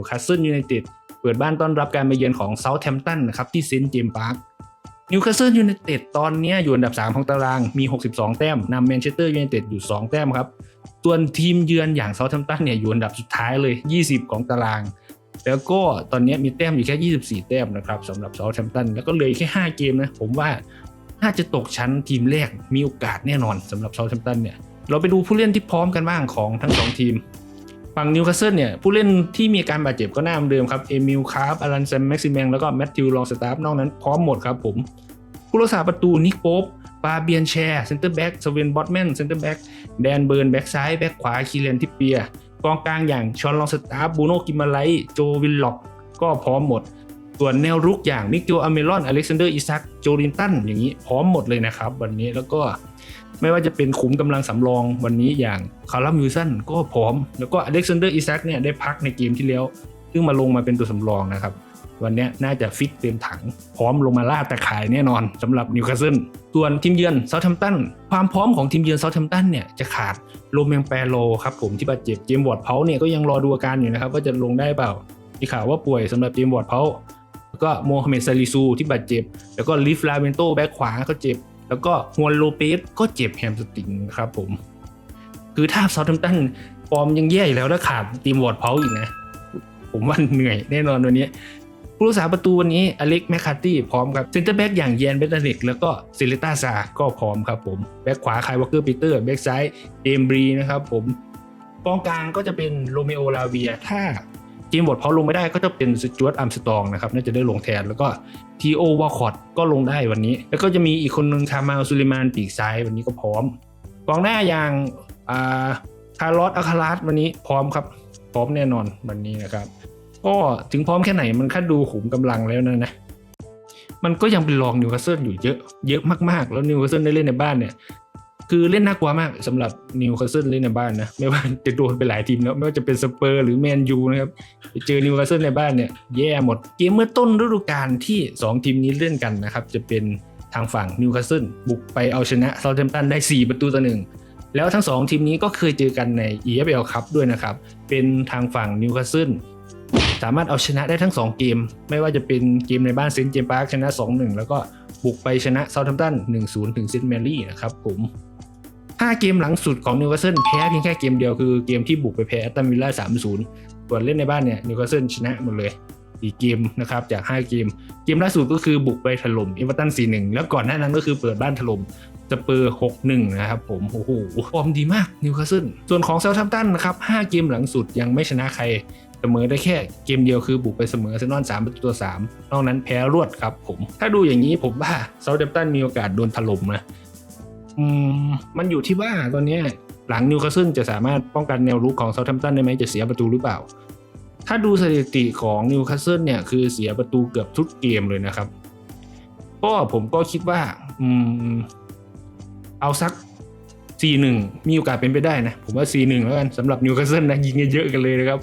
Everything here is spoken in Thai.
วคาสเซิลยูไนเต็ดเปิดบ้านต้อนรับการมาเยือนของเซาท์แ m ม t ตันนะครับที่เซนต์เจมส์พาร์คนิวคาสเซิลยูไนเต็ดตอนนี้อยู่อันดับ 3 ของตารางมี 62 แต้มนำแมนเชสเตอร์ยูไนเต็ดอยู่ 2 แต้มครับส่วนทีมเยือนอย่างเซาท์แ m ม t ตันเนี่ยอยู่อันดับสุดท้ายเลย 20 ของตาราง แล้วก็ตอนนี้มีแต้มอยู่แค่ 24 แต้มนะครับสำหรับเซาท์แ m ม t ตันแล้วก็เหลยแค่ 5 เกมนะผมว่าน่าจะตกชั้นทีมแรกมีโอกาสแน่นอนสำหรับเซาท์แ m ม t ตันเนี่ยเราไปดูผู้เล่นที่พร้อมกันบ้างของทั้งสองทีม ฝั่งนิวคาสเซิลเนี่ยผู้เล่นที่มีการบาดเจ็บก็หน้าเดิมครับเอมิลคาร์ฟอารันแซมแม็กซิเมงแล้วก็แมตติวลองสตาฟนอกนั้นพร้อมหมดครับผมผู้รักษาประตูนิกโป๊ปปาเบียนแชร์เซนเตอร์แบ็กสเวนบอตแมนเซนเตอร์แบ็กแดนเบิร์นแบ็กซ้ายแบ็กขวาคีเรนทิปเปียกองกลางอย่างชอนลองสตาฟบูโนกิมาไลโจวินล็อกก็พร้อมหมด ส่วนแนวรุกอย่างมิกเกลอเมรอนอเล็กซานเดอร์อิซักโจลินตันอย่างนี้พร้อมหมดเลยนะครับวันนี้แล้วก็ไม่ว่าจะเป็นขุมกำลังสำรองวันนี้อย่างคาร์ลัมมิวสันก็พร้อม แล้วก็อเล็กซานเดอร์อิซักเนี่ยได้พักในเกมที่แล้ว ซึ่งมาลงมาเป็นตัวสำรองนะครับ วันนี้น่าจะฟิตเต็มถัง พร้อมลงมาล่าตะข่ายแน่นอนสำหรับนิวคาสเซิลส่วนทีมเยือนเซาท์แ m มตันความพร้อมของทีมเยือนเซาท์แ m มตันเนี่ยจะขาดโรเมงแปโลครับผมที่บาดเจ็บเจมส์วอร์ดเพาเนี่ยก็ยังรอดูอาการอยู่นะครับว่าจะลงได้เปล่ามีข่าวว่าป่วยสำหรับเจมวอร์ดเพา ก็โมฮัมเหม็ดซาลิซูที่บาดเจ็บ แล้วก็ลิฟลาเวนโตแบ็คขวาก็เจ็บ แล้วก็ฮวนโลเปสก็เจ็บแฮมสติงครับผม คือถ้าซาท์แ m มตันฟอร์มยังแย่อยู่แล้วถ้าขาดทีมวอร์ดเพาอีกนะ ผมว่าเหนื่อยแน่นอนวันนี้ผู้รักษาประตูวันนี้อเล็กแมคคาร์ตี้พร้อมครับเซนเตอร์แบ็กอย่างเยนเบตเนกแล้วก็ซเลต้าซาก็พร้อมครับผม แบ็กขวาคายวอลเกอร์ปีเตอร์ แบ็กซ้ายเดมบรีนะครับผมกองกลางก็จะเป็นโรเมโอลาเวีย ถ้า เกมบทเขาลงไม่ได้ก็จะเป็นสจวตอัมสตองนะครับน่าจะได้ลงแทนแล้วก็ทีโอวอคอตก็ลงได้วันนี้ แล้วก็จะมีอีกคนนึงคามาลซูลิมานปีกซ้ายวันนี้ก็พร้อมกองหน้าอย่างาคาร์ลอสอัคาราสวันนี้พร้อมครับ พร้อมแน่นอนวันนี้นะครับ ก็ถึงพร้อมแค่ไหนมันค่ดูขุมกำลังแล้วนะนะมันก็ยังเป็นรองนิวคาสเซิลอยู่เยอะเยอะมากๆ แล้วนิวคาสเซิลได้เล่นในบ้านเนี่ย คือเล่นน่ากลัวมากสำหรับนิวคาสเซิลเล่นในบ้านนะ ไม่ว่าจะโดนไปหลายทีมแล้ว ไม่ว่าจะเป็นสเปอร์หรือแมนยูนะครับไปเจอนิวคาสเซิลในบ้านเนี่ย แย่หมด เกมเมื่อต้นฤดูกาลที่ 2 ทีมนี้เล่นกันนะครับ จะเป็นทางฝั่งนิวคาสเซิลบุกไปเอาชนะเซาท์แ m มตันได้ 4 ประตูต่อหนึ่งแล้วทั้งสองทีมนี้ก็เคยเจอกันใน EFL ครับด้วยนะครับ เป็นทางฝั่งนิวคาสเซิลสามารถเอาชนะได้ทั้ง 2 เกม ไม่ว่าจะเป็นเกมในบ้านเซนต์เจมส์พาร์คชนะ 2-1 แล้วก็บุกไปชนะเซาท์แ m ม t ตัน1-0 ถึงเซนต์แมรี่นะครับผม 5 เกมหลังสุดของนิวคาสเซิลแพ้เพียงแค่เกมเดียวคือเกมที่บุกไปแพ้ตตันวิลล่า3-0ส่วนเล่นในบ้านเนี่ยนิวคาสเซิลชนะหมดเลยอีกเกมนะครับจาก 5 เกม เกมล่าสุดก็คือบุกไปถล่มเอเวอร์ตัน4-1 แล้วก่อนหน้านั้นก็คือเปิดบ้านถล่มสเปอร์ 6-1 นะครับผม โอ้โหฟอร์มดีมากนิวคาสเซิลส่วนของเซาท์แ m ม t ตันนะครับ 5 เกมหลังสุดยังไม่ชนะใครเสมอได้แค่เกมเดียวคือบุกไปเสมอเซนอล3ประตูต่อ3นอกนั้นแพ้รวดครับผม ถ้าดูอย่างนี้ผมว่าเซาท์แ m ม t ตันมีโอกาสโดนถล่มนะ อืมมันอยู่ที่ว่าตอนนี้หลังนิวคาสเซิลจะสามารถป้องกันแนวรุกของเซาท์แ m ม t ตันได้ไหมจะเสียประตูหรือเปล่า ถ้าดูสถิติของนิวคาสเซิลเนี่ยคือเสียประตูเกือบทุกเกมเลยนะครับ ก็ผมก็คิดว่า อืม เอาสัก4-1มีโอกาสเป็นไปได้นะ ผมว่า4-1แล้วกันสำหรับนิวคาสเซิลนะยิงเยอะๆกันเลยนะครับ